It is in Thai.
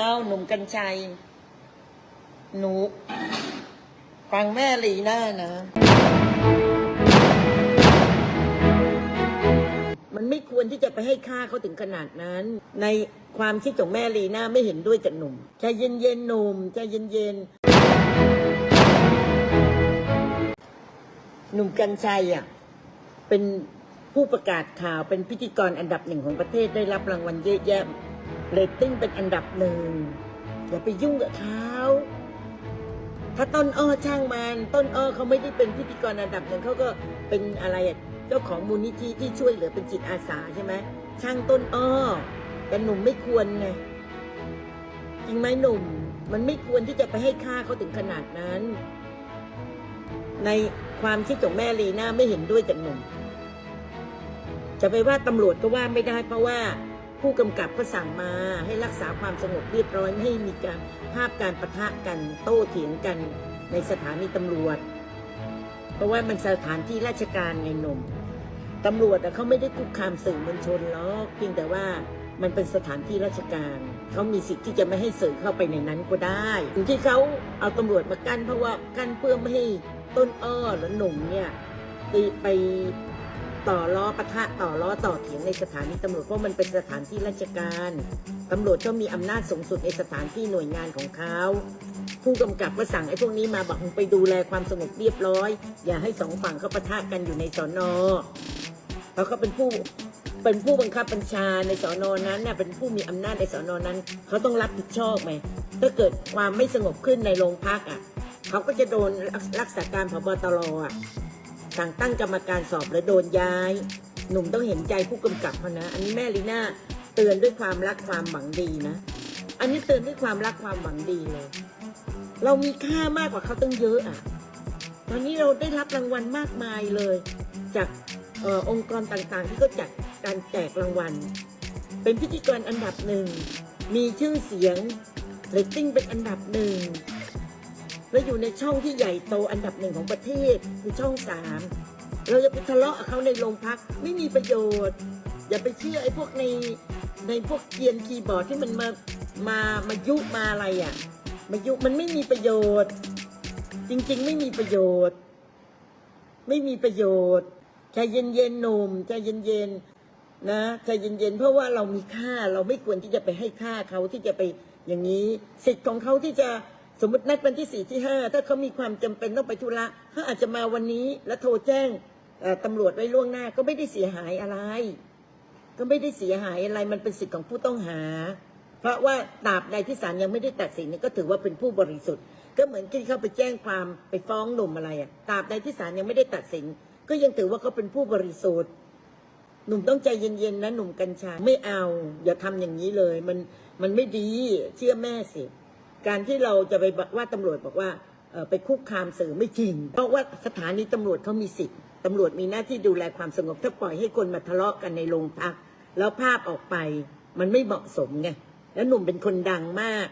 เอาหนุ่มกัญชัย หนู ฟังแม่ลีน่านะ มันไม่ควรที่จะไปให้ค่าเขาถึงขนาดนั้น ในความคิดของแม่ลีน่าไม่เห็นด้วยกับหนุ่มใจเย็นเย็นๆหนุ่มใจเย็นเย็นๆหนุ่มกัญชัยอะ เป็นผู้ประกาศข่าวเป็นพิธีกรอันดับหนึ่งของประเทศได้รับรางวัลเยอะแยะ เรตติ้งเป็นอันดับหนึ่งอย่าไปยุ่งกับเขาถ้าต้นอ้อช่างมันต้นอ้อเขาไม่ได้เป็นพิธีกรอันดับหนึ่งเขาก็เป็นอะไรเจ้าของมูลนิธิที่ช่วยเหลือเป็นจิตอาสาใช่ไหมช่างต้นอ้อ แต่หนุ่มไม่ควรไงจริงไหมหนุ่ม มันไม่ควรที่จะไปให้ค่าเขาถึงขนาดนั้น ในความคิดของแม่ลีน่าไม่เห็นด้วยกับหนุ่ม จะไปว่าตำรวจก็ว่าไม่ได้เพราะว่า ผู้กำกับก็สั่งมาให้รักษาความสงบเรียบร้อยไม่ให้มีการภาพการประทะกันโต้เถียงกันในสถานีตำรวจ เพราะว่ามันสถานที่ราชการไงหนุ่มตำรวจเขาไม่ได้คุกคามสื่อมวลชนหรอกเพียงแต่ว่ามันเป็นสถานที่ราชการ เขามีสิทธิ์ที่จะไม่ให้สื่อเข้าไปในนั้นก็ได้ที่เขาเอาตำรวจมากั้นเพราะว่ากั้นเพื่อไม่ให้ต้นอ้อหรือหนุ่มเนี่ยไป ต่อล้อปะทะต่อล้อต่อเถียงในสถานีตำรวจเพราะมันเป็นสถานที่ราชการตำรวจก็มีอำนาจสูงสุดในสถานที่หน่วยงานของเขาผู้กำกับก็สั่งไอ้พวกนี้มาบอกไปดูแลความสงบเรียบร้อย อย่าให้สองฝั่งเขาปะทะกันอยู่ในสอนอเพราะเขาเป็นผู้เป็นผู้บังคับบัญชาในสอนอนั้นน่ะเป็นผู้มีอำนาจในสอนอนั้น เขาต้องรับผิดชอบไหมถ้าเกิดความไม่สงบขึ้นในโรงพักอะ เขาก็จะโดนรักษาการพบตรอะ สั่งตั้งกรรมการสอบและโดนย้าย หนุ่มต้องเห็นใจผู้กำกับเขานะ อันนี้แม่ลีน่าเตือนด้วยความรักความหวังดีนะ อันนี้เตือนด้วยความรักความหวังดีเลย เรามีค่ามากกว่าเขาตั้งเยอะอะ ตอนนี้เราได้รับรางวัลมากมายเลย จากออองค์กรต่างๆ ที่เขาจัดการแจกรางวัล เป็นพิธีกรอันดับหนึ่ง มีชื่อเสียงเรตติ้งเป็นอันดับหนึ่ง และอยู่ในช่องที่ใหญ่โตอันดับหนึ่งของประเทศคือช่องสามเราจะไปทะเลาะกับเขาในโรงพักไม่มีประโยชน์ อย่าไปเชื่อไอ้พวกในในพวกเกียนคีย์บอร์ดที่มันมามามายุมาอะไรอะมายุมันไม่มีประโยชน์ จริง ๆ ไม่มีประโยชน์ ไม่มีประโยชน์ใจเย็นๆหนุ่มใจเย็นๆนะใจเย็นๆเพราะว่าเรามีค่าเราไม่ควรที่จะไปให้ค่าเขาที่จะไปอย่างนี้ สิทธิ์ของเขาที่จะ สมมตินัดวันที่สี่ที่ห้าถ้าเขามีความจำเป็นต้องไปธุระเขาอาจจะมาวันนี้แล้วโทรแจ้งเอ่อตำรวจไว้ล่วงหน้าก็ไม่ได้เสียหายอะไร ก็ไม่ได้เสียหายอะไรมันเป็นสิทธิ์ของผู้ต้องหา เพราะว่าตราบใดที่ศาลยังไม่ได้ตัดสินนี่ก็ถือว่าเป็นผู้บริสุทธิ์ ก็เหมือนที่เขาไปแจ้งความไปฟ้องหนุ่มอะไรอะตราบใดที่ศาลยังไม่ได้ตัดสิน ก็ยังถือว่าเขาเป็นผู้บริสุทธิ์หนุ่มต้องใจเย็นๆนะหนุ่มกัญชาไม่เอา อย่าทำอย่างนี้เลย มันมันไม่ดีเชื่อแม่สิ การที่เราจะไปบอกว่าตำรวจบอกว่าไปคุกคามสื่อไม่จริง เพราะว่าสถานีตำรวจเขามีสิทธิ์ตำรวจมีหน้าที่ดูแลความสงบถ้าปล่อยให้คนมาทะเลาะกันในโรงพัก แล้วภาพออกไปมันไม่เหมาะสมไงแล้วหนุ่มเป็นคนดังมาก